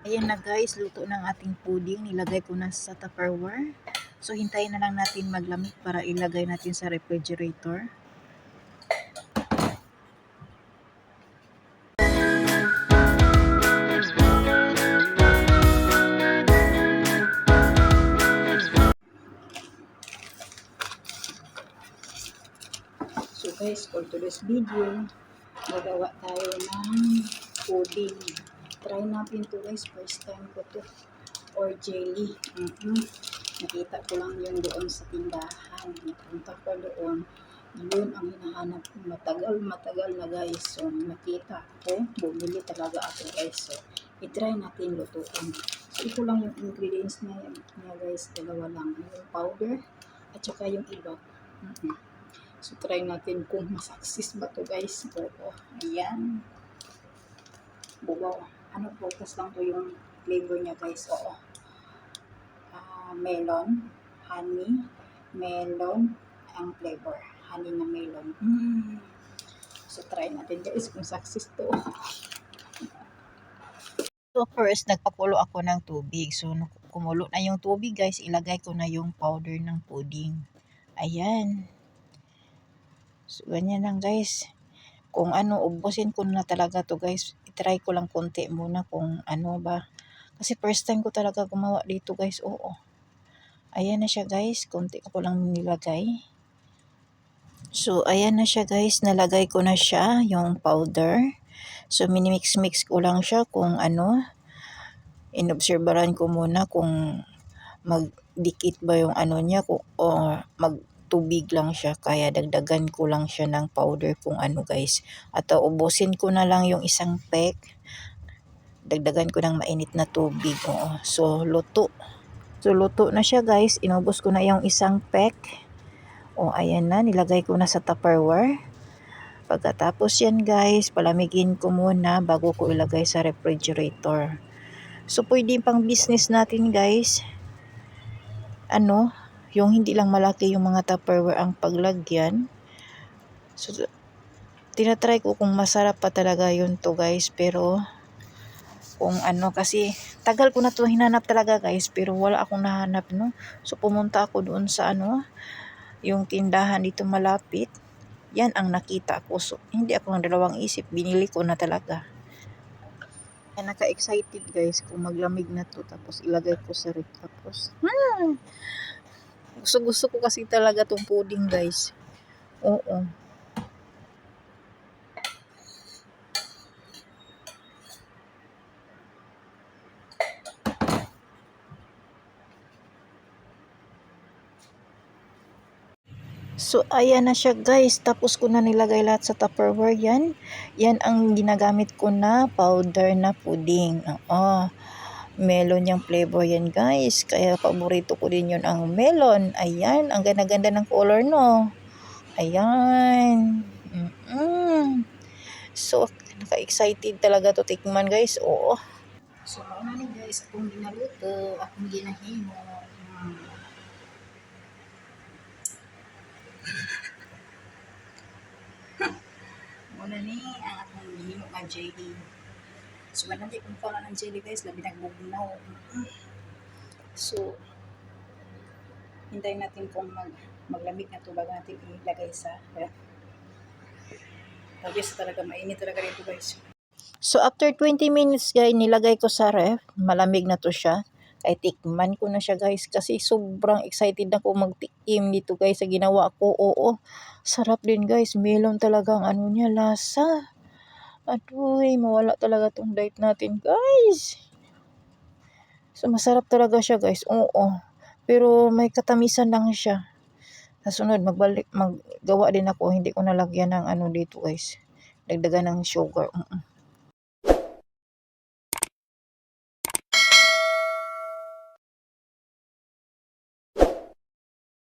Ayan na guys, luto ng ating pudding. Nilagay ko na sa Tupperware. So, hintayin na lang natin maglamig para ilagay natin sa refrigerator. So guys, for today's video, gagawa tayo ng pudding. Try natin to guys, first time ko to. Or jelly. Mhm. Nakita ko lang yun doon sa tindahan. Napunta ko doon. Yun ang hinahanap ko. Matagal, matagal na guys. So, nakita ko. Bumili talaga ako guys. So, itry natin lutuin. So, ito lang yung ingredients na niya guys. Dalawa lang. Yung powder at saka yung iba. Mhm. So, try natin kung masaksis ba to guys. Oo. Ayan. Bubaw. Ano, focus lang to yung flavor niya guys. Oo. Ah, melon, honey, melon, ang flavor. Honey na melon. Mm. So, try natin guys kung success to. So, first, nagpakulo ako ng tubig. So, kumulo na yung tubig guys, ilagay ko na yung powder ng pudding. Ayan. So, ganyan lang guys. Kung ano, ubusin ko na talaga to guys. I-try ko lang konti muna kung ano ba. Kasi first time ko talaga gumawa dito guys. Oo. Ayan na siya guys. Konti ko lang nilagay. So, ayan na siya guys. Nalagay ko na siya, yung powder. So, minimix-mix ko lang siya kung ano. Inobserbaran ko muna kung magdikit ba yung ano niya kung, o magtubig lang siya. Kaya dagdagan ko lang siya ng powder kung ano guys. At uh, ubusin ko na lang yung isang peck. Dagdagan ko ng mainit na tubig. Oo. So, luto. So, luto na siya guys. Inubos ko na yung isang peck. O, ayan na. Nilagay ko na sa Tupperware. Pagkatapos yan guys, palamigin ko muna bago ko ilagay sa refrigerator. So, pwede pang business natin guys. Ano, yung hindi lang malaki yung mga Tupperware ang paglagyan. So, tinatry ko kung masarap pa talaga yun to guys. Pero, kung ano, kasi tagal ko na to hinanap talaga guys. Pero wala akong nahanap no. So, pumunta ako doon sa ano, yung tindahan dito malapit. Yan ang nakita ko. So, hindi ako ng dalawang isip. Binili ko na talaga. Kaya naka-excited guys kung maglamig na to. Tapos ilagay ko sa ref. Tapos, hmm, gusto gusto ko kasi talaga tong pudding guys. Oo. So, ayan na siya guys. Tapos ko na nilagay lahat sa Tupperware yan. Yan ang ginagamit ko na powder na pudding. Oo. Melon yung flavor yan guys. Kaya paborito ko din yun ang melon. Ayan. Ang ganda-ganda ng color no. Ayan. Mm-mm. So, naka-excited talaga to tikman guys. Oo. So, mauna ni guys. Akong ginaluto. Akong ginahimo. Hmm. Muna ni ang akong gihimo nga jelly. So, manandi kung pa ng jelly guys, labi nagbubulaw. So, hintayin natin kung mag, maglamig na ito bago natin ilagay sa ref. Obvious talaga, mainit talaga dito guys. So, after 20 minutes guys, nilagay ko sa ref. Malamig na to siya. Ay, tikman ko na siya guys. Kasi sobrang excited na ko magtikim dito guys sa ginawa ko. Oo, sarap din guys. Melon talaga ang ano niya, lasa. Aduy, mawala talaga tong diet natin guys. So, masarap talaga siya guys. Oo. Pero may katamisan lang siya. Sa sunod, magbalik, maggawa din ako. Hindi ko nalagyan ng ano dito guys. Dagdagan ng sugar. Mm-mm.